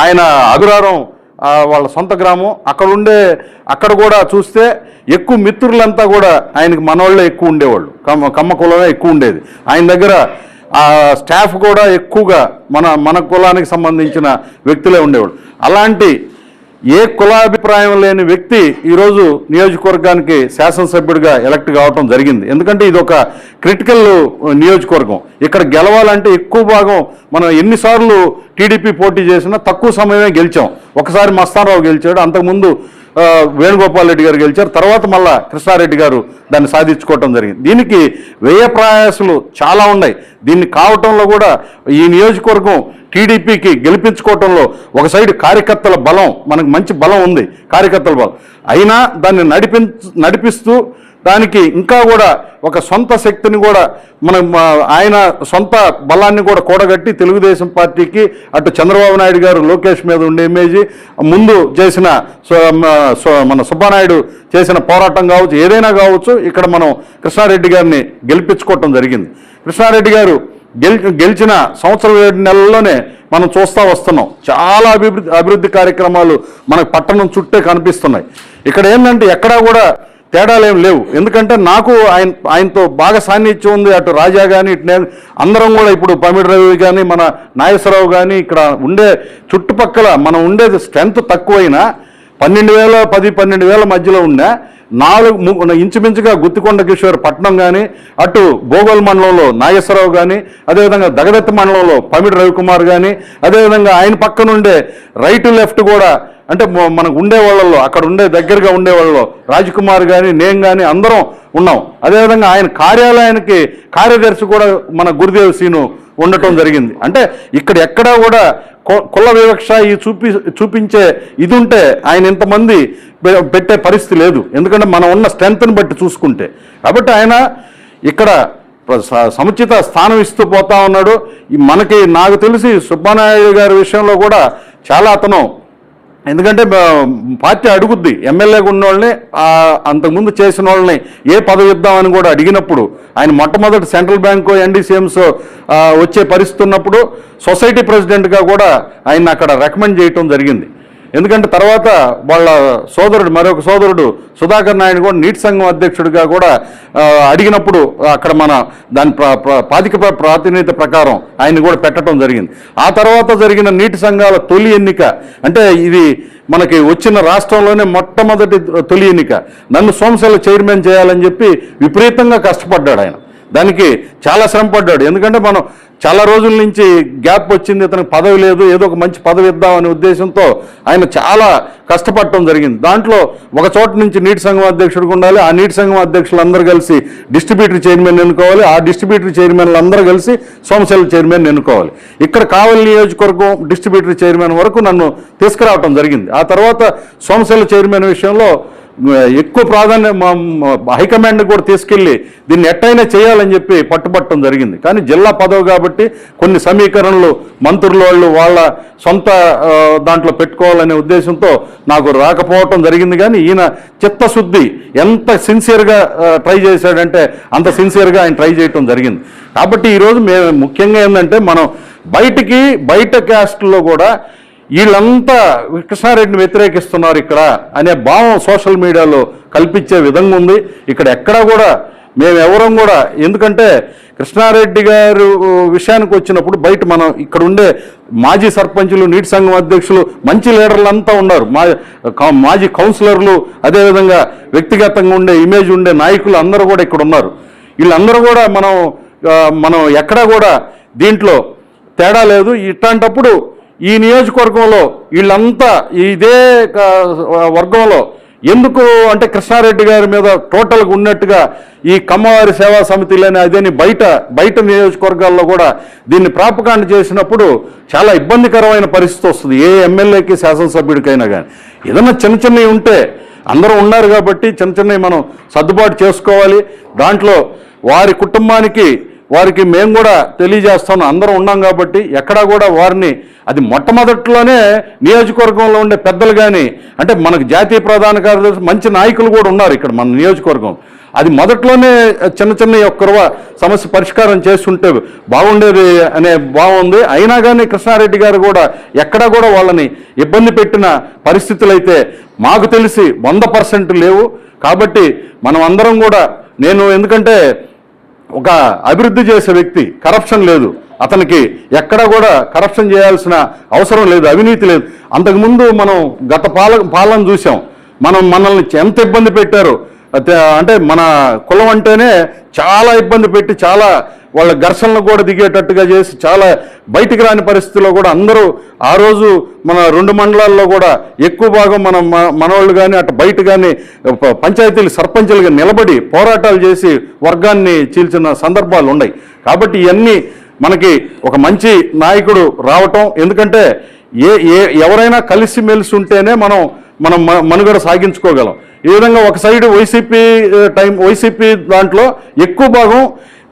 ఆయన అగురారం వాళ్ళ సొంత గ్రామం. అక్కడ ఉండే అక్కడ కూడా చూస్తే ఎక్కువ మిత్రులంతా కూడా ఆయనకి మనవాళ్ళే ఎక్కువ ఉండేవాళ్ళు. కమ్మ కమ్మ కులమే ఎక్కువ ఉండేది. ఆయన దగ్గర ఆ స్టాఫ్ కూడా ఎక్కువగా మన మన కులానికి సంబంధించిన వ్యక్తులే ఉండేవాళ్ళు. అలాంటి ఏ కులాభిప్రాయం లేని వ్యక్తి ఈరోజు నియోజకవర్గానికి శాసనసభ్యుడిగా ఎలక్ట్ కావటం జరిగింది. ఎందుకంటే ఇది ఒక క్రిటికల్ నియోజకవర్గం. ఇక్కడ గెలవాలంటే ఎక్కువ భాగం మనం ఎన్నిసార్లు టీడీపీ పోటీ చేసినా తక్కువ సమయమే గెలిచాం. ఒకసారి మస్తానరావు గెలిచాడు అంతకుముందు వేణుగోపాల్ రెడ్డి గారు గెలిచారు తర్వాత మళ్ళా కృష్ణారెడ్డి గారు దాన్ని సాధించుకోవటం జరిగింది. దీనికి వ్యయ ప్రయాసాలు చాలా ఉన్నాయి. దీన్ని కావటంలో కూడా ఈ నియోజకవర్గం టీడీపీకి గెలిపించుకోవటంలో ఒక సైడ్ కార్యకర్తల బలం మనకు మంచి బలం ఉంది కార్యకర్తల బలం. అయినా దాన్ని నడిపి నడిపిస్తూ దానికి ఇంకా కూడా ఒక సొంత శక్తిని కూడా మనం ఆయన సొంత బలాన్ని కూడా కూడగట్టి తెలుగుదేశం పార్టీకి అటు చంద్రబాబు నాయుడు గారు లోకేష్ మీద ఉండే ఇమేజీ ముందు చేసిన సో- మన సుబ్బానాయుడు చేసిన పోరాటం కావచ్చు ఏదైనా కావచ్చు ఇక్కడ మనం కృష్ణారెడ్డి గారిని గెలిపించుకోవటం జరిగింది. కృష్ణారెడ్డి గారు గెలి గెలిచిన సంవత్సరం ఏడు నెలల్లోనే మనం చూస్తూ వస్తున్నాం. చాలా అభివృద్ధి అభివృద్ధి కార్యక్రమాలు మనకు పట్టణం చుట్టే కనిపిస్తున్నాయి. ఇక్కడ ఏంటంటే ఎక్కడా కూడా తేడాలు ఏం లేవు. ఎందుకంటే నాకు ఆయన ఆయనతో బాగా సాన్నిధ్యం ఉంది. అటు రాజా కానీ ఇటు నేను అందరం కూడా ఇప్పుడు పమిడి రవి కానీ మన నాగేశ్వరరావు కానీ ఇక్కడ ఉండే చుట్టుపక్కల మనం ఉండేది స్ట్రెంత్ తక్కువైనా పన్నెండు వేల పది పన్నెండు వేల మధ్యలో ఉన్నా నాలుగు ఇంచుమించుగా గుత్తికొండ కిషోర్ పట్నం కానీ అటు భోగోల్ మండలంలో నాగేశ్వరరావు కానీ అదేవిధంగా దగదత్తి మండలంలో పమిడి రవికుమార్ కానీ అదేవిధంగా ఆయన పక్కనుండే రైట్ లెఫ్ట్ కూడా అంటే మనకు ఉండే వాళ్ళలో అక్కడ ఉండే దగ్గరగా ఉండే వాళ్ళలో రాజ్కుమార్ కానీ నేను కానీ అందరం ఉన్నాం. అదేవిధంగా ఆయన కార్యాలయానికి కార్యదర్శి కూడా మన గురుదేవ్ సీను ఉండటం జరిగింది. అంటే ఇక్కడ ఎక్కడా కూడా కు- కుల వివక్ష ఈ చూపి చూపించే ఇది ఉంటే ఆయన ఇంతమంది పెట్టే పరిస్థితి లేదు. ఎందుకంటే మనం ఉన్న స్ట్రెంగ్త్ని బట్టి చూసుకుంటే. కాబట్టి ఆయన ఇక్కడ స- సముచిత స్థానం ఇస్తూ పోతా ఉన్నాడు. మనకి నాకు తెలిసి సుబ్బానాయుడు గారి విషయంలో కూడా చాలా అతను ఎందుకంటే పార్టీ అడుగుద్ది. ఎమ్మెల్యేగా ఉన్న వాళ్ళని అంతకుముందు చేసిన వాళ్ళని ఏ పదవి ఇద్దామని కూడా అడిగినప్పుడు ఆయన మొట్టమొదటి సెంట్రల్ బ్యాంకు ఎన్డీసీఎంస్ వచ్చే పరిస్థితి ఉన్నప్పుడు సొసైటీ ప్రెసిడెంట్గా కూడా ఆయన అక్కడ రికమెండ్ చేయటం జరిగింది. ఎందుకంటే తర్వాత వాళ్ళ సోదరుడు మరొక సోదరుడు సుధాకర్ నాయుడు కూడా నీటి సంఘం అధ్యక్షుడిగా కూడా అడిగినప్పుడు అక్కడ మన దాని పాతిక ప్రాతినిధ్యత ప్రాతినిధ్య ప్రకారం ఆయన్ని కూడా పెట్టడం జరిగింది. ఆ తర్వాత జరిగిన నీటి సంఘాల తొలి ఎన్నిక అంటే ఇది మనకి వచ్చిన రాష్ట్రంలోనే మొట్టమొదటి తొలి ఎన్నిక. నన్ను సోమశల చైర్మన్ చేయాలని చెప్పి విపరీతంగా కష్టపడ్డాడు ఆయన. దానికి చాలా శ్రమపడ్డాడు ఎందుకంటే మనం చాలా రోజుల నుంచి గ్యాప్ వచ్చింది ఇతనికి పదవి లేదు ఏదో ఒక మంచి పదవి ఇద్దామనే ఉద్దేశంతో ఆయన చాలా కష్టపడటం జరిగింది. దాంట్లో ఒక చోట నుంచి నీటి సంఘం అధ్యక్షుడికి ఉండాలి ఆ నీటి సంఘం అధ్యక్షులు అందరూ కలిసి డిస్ట్రిబ్యూటర్ చైర్మన్ ఎన్నుకోవాలి ఆ డిస్ట్రిబ్యూటర్ చైర్మన్లు అందరూ కలిసి సోమశల చైర్మన్ ఎన్నుకోవాలి. ఇక్కడ కావలి నియోజకవర్గం డిస్ట్రిబ్యూటరీ చైర్మన్ వరకు నన్ను తీసుకురావటం జరిగింది. ఆ తర్వాత సోమశల చైర్మన్ విషయంలో ఎక్కువ ప్రాధాన్యం మా హైకమాండ్ కూడా తీసుకెళ్ళి దీన్ని ఎట్టయినా చేయాలని చెప్పి పట్టుబట్టడం జరిగింది. కానీ జిల్లా పదవి కాబట్టి కొన్ని సమీకరణలు మంత్రుల వాళ్ళు వాళ్ళ సొంత దాంట్లో పెట్టుకోవాలనే ఉద్దేశంతో నాకు రాకపోవటం జరిగింది. కానీ ఈయన చిత్తశుద్ధి ఎంత సిన్సియర్గా ట్రై చేశాడంటే అంత సిన్సియర్గా ఆయన ట్రై చేయటం జరిగింది. కాబట్టి ఈరోజు మేము ముఖ్యంగా ఏంటంటే మనం బయటికి బయట క్యాస్ట్లో కూడా వీళ్ళంతా కృష్ణారెడ్డిని వ్యతిరేకిస్తున్నారు ఇక్కడ అనే భావం సోషల్ మీడియాలో కల్పించే విధంగా ఉంది. ఇక్కడ ఎక్కడా కూడా మేము ఎవరం కూడా ఎందుకంటే కృష్ణారెడ్డి గారు విషయానికి వచ్చినప్పుడు బయట మనం ఇక్కడ ఉండే మాజీ సర్పంచులు నీటి సంఘం అధ్యక్షులు మంచి లీడర్లు అంతా ఉన్నారు. మా మాజీ కౌన్సిలర్లు అదేవిధంగా వ్యక్తిగతంగా ఉండే ఇమేజ్ ఉండే నాయకులు అందరూ కూడా ఇక్కడ ఉన్నారు. వీళ్ళందరూ కూడా మనం మనం ఎక్కడా కూడా దీంట్లో తేడా లేదు. ఇట్లాంటప్పుడు ఈ నియోజకవర్గంలో వీళ్ళంతా ఇదే వర్గంలో ఎందుకు అంటే కృష్ణారెడ్డి గారి మీద టోటల్గా ఉన్నట్టుగా ఈ కమ్మవారి సేవా సమితిలోనే అదేని బయట బయట నియోజకవర్గాల్లో కూడా దీన్ని ప్రాపకాండ చేసినప్పుడు చాలా ఇబ్బందికరమైన పరిస్థితి వస్తుంది. ఏ ఎమ్మెల్యేకి శాసనసభ్యుడికైనా కానీ ఏదైనా చిన్న చిన్నవి ఉంటే అందరూ ఉన్నారు కాబట్టి చిన్న చిన్నవి మనం సర్దుబాటు చేసుకోవాలి. దాంట్లో వారి కుటుంబానికి వారికి మేము కూడా తెలియజేస్తాం అందరం ఉన్నాం కాబట్టి ఎక్కడా కూడా వారిని అది మొట్టమొదట్లోనే నియోజకవర్గంలో ఉండే పెద్దలు కానీ అంటే మనకు జాతీయ ప్రధాన కార్యదర్శి మంచి నాయకులు కూడా ఉన్నారు ఇక్కడ మన నియోజకవర్గం. అది మొదట్లోనే చిన్న చిన్న ఒక్కరువ సమస్య పరిష్కారం చేస్తుంటే బాగుండేది అనే బాగుంది అయినా కానీ కృష్ణారెడ్డి గారు కూడా ఎక్కడా కూడా వాళ్ళని ఇబ్బంది పెట్టిన పరిస్థితులు అయితే మాకు తెలిసి వంద పర్సెంట్ లేవు. కాబట్టి మనం అందరం కూడా నేను ఎందుకంటే ఒక అభివృద్ధి చేసే వ్యక్తి కరప్షన్ లేదు. అతనికి ఎక్కడ కూడా కరప్షన్ చేయాల్సిన అవసరం లేదు అవినీతి లేదు. అంతకుముందు మనం గత పాల పాలన చూసాం మనం మనల్ని ఎంత ఇబ్బంది పెట్టారు? అంటే మన కులం అంటేనే చాలా ఇబ్బంది పెట్టి చాలా వాళ్ళ ఘర్షణలు కూడా దిగేటట్టుగా చేసి చాలా బయటికి రాని పరిస్థితిలో కూడా అందరూ ఆ రోజు మన రెండు మండలాల్లో కూడా ఎక్కువ భాగం మన మనవాళ్ళు కానీ అటు బయట కానీ పంచాయతీలు సర్పంచులుగా నిలబడి పోరాటాలు చేసి వర్గాన్ని చీల్చిన సందర్భాలు ఉన్నాయి. కాబట్టి ఇవన్నీ మనకి ఒక మంచి నాయకుడు రావటం ఎందుకంటే ఏ ఏ ఎవరైనా కలిసిమెలిసి ఉంటేనే మనం మనం మనుగడ సాగించుకోగలం. ఈ విధంగా ఒక సైడ్ వైసీపీ టైం వైసీపీ దాంట్లో ఎక్కువ భాగం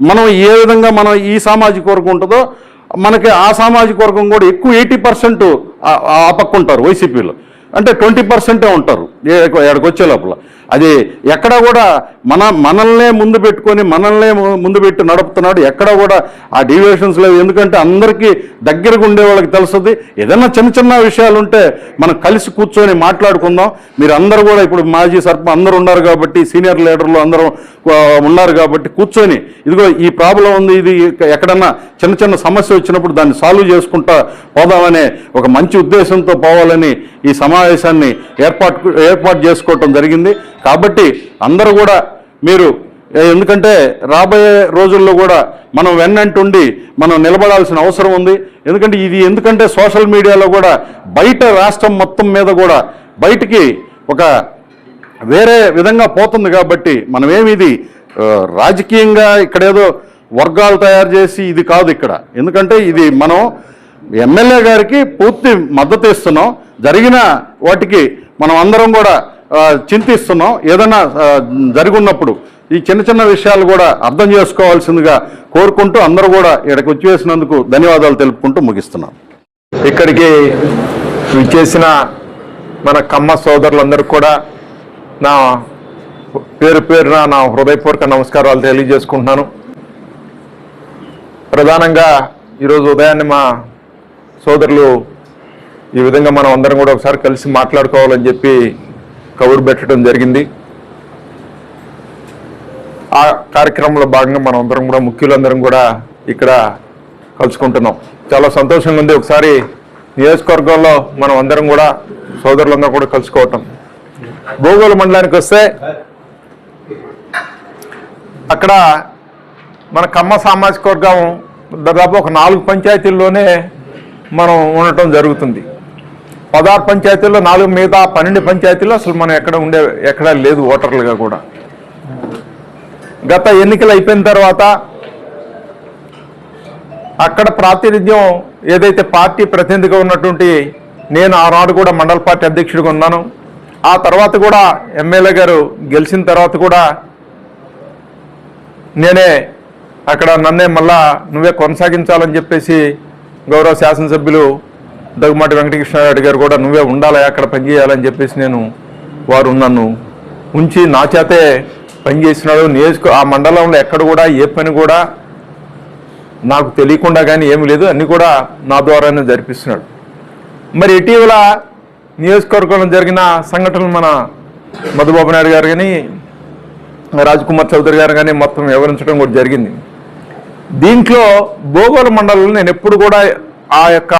మనం ఏ విధంగా మనం ఈ సామాజిక వర్గం ఉంటుందో మనకి ఆ సామాజిక వర్గం కూడా ఎక్కువ ఎయిటీ పర్సెంట్ ఆ పక్క ఉంటారు వైసీపీలో అంటే ట్వంటీ పర్సెంటే ఉంటారు ఎక్కడికి వచ్చే లోపల. అది ఎక్కడ కూడా మన మనల్నే ముందు పెట్టుకొని మనల్నే ముందు పెట్టి నడుపుతున్నాడు. ఎక్కడ కూడా ఆ డీవియేషన్స్ లేవు. ఎందుకంటే అందరికీ దగ్గరకు ఉండే వాళ్ళకి తెలుస్తుంది. ఏదైనా చిన్న చిన్న విషయాలు ఉంటే మనం కలిసి కూర్చొని మాట్లాడుకుందాం. మీరు అందరూ కూడా ఇప్పుడు మాజీ సర్పంచ్ అందరూ ఉన్నారు కాబట్టి సీనియర్ లీడర్లు అందరూ ఉన్నారు కాబట్టి కూర్చొని ఇదిగో ఈ ప్రాబ్లం ఉంది. ఇది ఎక్కడన్నా చిన్న చిన్న సమస్య వచ్చినప్పుడు దాన్ని సాల్వ్ చేసుకుంటా పోదామనే ఒక మంచి ఉద్దేశంతో పోవాలని ఈ సమావేశాన్ని ఏర్పాటు ఏర్పాటు చేసుకోవటం జరిగింది. కాబట్టి అందరూ కూడా మీరు ఎందుకంటే రాబోయే రోజుల్లో కూడా మనం వెన్నంటుండి మనం నిలబడాల్సిన అవసరం ఉంది. ఎందుకంటే ఇది ఎందుకంటే సోషల్ మీడియాలో కూడా బయట రాష్ట్రం మొత్తం మీద కూడా బయటికి ఒక వేరే విధంగా పోతుంది కాబట్టి మనమేమి ఇది ఆ, రాజకీయంగా ఇక్కడేదో వర్గాలు తయారు చేసి ఇది కాదు ఇక్కడ. ఎందుకంటే ఇది మనం ఎమ్మెల్యే గారికి పూర్తి మద్దతు ఇస్తున్నాం. జరిగిన వాటికి మనం అందరం కూడా చింతిస్తున్నాం. ఏదైనా ఆ, ఈ చిన్న చిన్న విషయాలు కూడా అర్థం చేసుకోవాల్సిందిగా కోరుకుంటూ అందరూ కూడా ఇక్కడికి వచ్చి వేసినందుకు ధన్యవాదాలు తెలుపుకుంటూ ముగిస్తున్నాం. ఇక్కడికి విచ్చేసిన మన కమ్మ సోదరులందరూ కూడా నా పేరు పేరున నా హృదయపూర్వక నమస్కారాలు తెలియజేసుకుంటున్నాను. ప్రధానంగా ఈరోజు ఉదయాన్నే మా సోదరులు ఈ విధంగా మనం అందరం కూడా ఒకసారి కలిసి మాట్లాడుకోవాలని చెప్పి కబురు పెట్టడం జరిగింది. ఆ కార్యక్రమంలో భాగంగా మనం అందరం కూడా ముఖ్యులందరం కూడా ఇక్కడ కలుసుకుంటున్నాం. చాలా సంతోషంగా ఉంది. ఒకసారి నియోజకవర్గంలో మనం అందరం కూడా సోదరులందరం కూడా కలుసుకోవటం. భూగోళ మండలానికి వస్తే అక్కడ మన కమ్మ సామాజిక వర్గం దాదాపు ఒక నాలుగు పంచాయతీల్లోనే మనం ఉండటం జరుగుతుంది. పదహారు పంచాయతీల్లో నాలుగు మిగతా పన్నెండు పంచాయతీల్లో అసలు మనం ఎక్కడ ఉండే ఎక్కడా లేదు ఓటర్లుగా కూడా. గత ఎన్నికలు అయిపోయిన తర్వాత అక్కడ ప్రాతినిధ్యం ఏదైతే పార్టీ ప్రతినిధిగా ఉన్నటువంటి నేను ఆనాడు కూడా మండల పార్టీ అధ్యక్షుడిగా ఉన్నాను. ఆ తర్వాత కూడా ఎమ్మెల్యే గారు గెలిచిన తర్వాత కూడా నేనే అక్కడ నన్నే మళ్ళా నువ్వే కొనసాగించాలని చెప్పేసి గౌరవ శాసనసభ్యులు దగ్గుమాటి వెంకటకృష్ణారెడ్డి గారు కూడా నువ్వే ఉండాలి అక్కడ పనిచేయాలని చెప్పేసి నేను వారు నన్ను ఉంచి నా చేతే పనిచేసినాడు నియోజక ఆ మండలంలో ఎక్కడ కూడా ఏ పని కూడా నాకు తెలియకుండా కానీ ఏమీ లేదు అన్నీ కూడా నా ద్వారానే జరిపిస్తున్నాడు. మరి ఇటీవల నియోజకవర్గంలో జరిగిన సంఘటనలు మన మధుబాబు నాయుడు గారు కానీ రాజ్కుమార్ చౌదరి గారు కానీ మొత్తం వివరించడం కూడా జరిగింది. దీంట్లో భూగోళ మండలంలో నేను ఎప్పుడు కూడా ఆ యొక్క